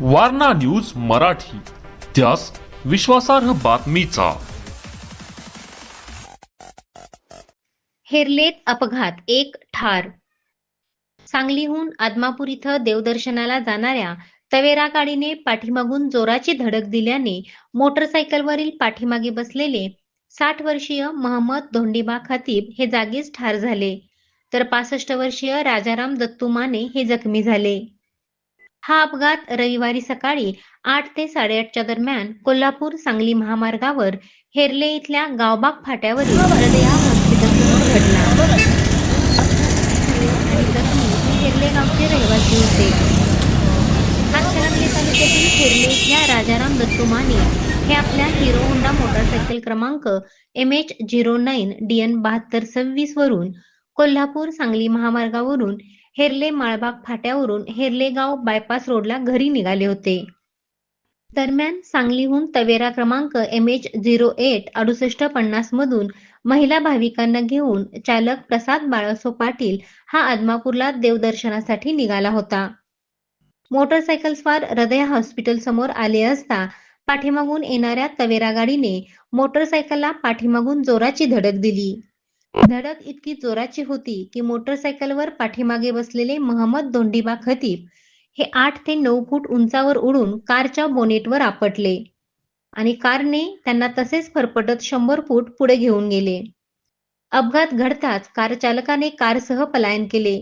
Warna news Marathi. त्यास विश्वासार्ह बातमीचा. हेरलेत अपघात एक ठार. सांगलीहून आदमापूर इथं देवदर्शनाला जाणाऱ्या तवेरा गाडीने पाठीमागून जोराची धडक दिल्याने मोटरसायकलवरील पाठीमागे बसलेले साठ वर्षीय महम्मद धोंडीबा खतीब हे जागीच ठार झाले. तर पासष्ट वर्षीय राजाराम दत्तू माने हे जखमी झाले. हा अपघात रविवारी सकाळी आठ ते साडेआठच्या दरम्यान कोल्हापूर सांगली महामार्गावर हेरले इथल्या गावबाग फाट्यावरील हॉस्पिटलसमोर घडला. हेरले गावचे रहिवासी होते. हातकणंगले तालुक्यातील हेरले इथल्या राजाराम दत्तू माने हे आपल्या हिरो होंडा मोटरसायकल क्रमांक M H zero nine D N बहात्तर सव्वीस वरून कोल्हापूर सांगली महामार्गावरून हेरले माळबाग फाट्यावरून हेरले गाव बायपास रोडला घरी निघाले होते. दरम्यान सांगलीहून तवेरा क्रमांक एम एच झिरो एट अडुसष्ट पन्नास मधून महिला भाविकांना घेऊन चालक प्रसाद बाळासो पाटील हा आदमापूरला देवदर्शनासाठी निघाला होता. मोटरसायकल स्वार हृदय हॉस्पिटल समोर आले असता पाठीमागून येणाऱ्या तवेरा गाडीने मोटरसायकलला पाठीमागून जोराची धडक दिली. धडक इतकी जोराची होती की मोटरसायकलवर पाठीमागे बसलेले महम्मद धोंडीबा खतीब हे आठ ते नऊ फूट उंचावर उडून कारच्या बोनेटवर आपटले. आणि कारने त्यांना तसेच फरफटत शंभर फूट पुढे घेऊन गेले. अपघात घडताच कार चालकाने कारसह पलायन केले.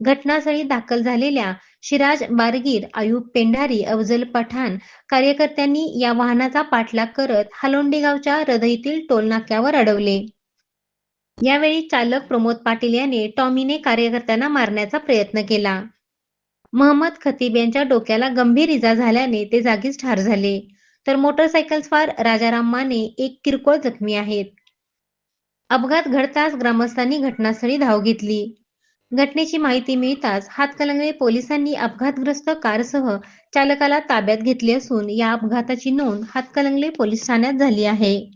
घटनास्थळी दाखल झालेल्या शिराज बारगीर आयुब पेंढारी अफजल पठाण कार्यकर्त्यांनी या वाहनाचा पाठलाग करत हालोंडी गावच्या टोलनाक्यावर अडवले. यावेळी चालक प्रमोद पाटील याने टॉमीने कार्यकर्त्यांना मारण्याचा प्रयत्न केला. महम्मद खतीब यांच्या डोक्याला गंभीर इजा झाल्याने ते जागीच ठार झाले. तर मोटरसायकल स्वार राजाराम माने एक किरकोळ जखमी आहेत. अपघात घडताच ग्रामस्थांनी घटनास्थळी धाव घेतली. घटनेची माहिती मिळताच हातकलंगळे पोलिसांनी अपघातग्रस्त कारसह चालकाला ताब्यात घेतले असून या अपघाताची नोंद हातकलंगले पोलीस ठाण्यात झाली आहे.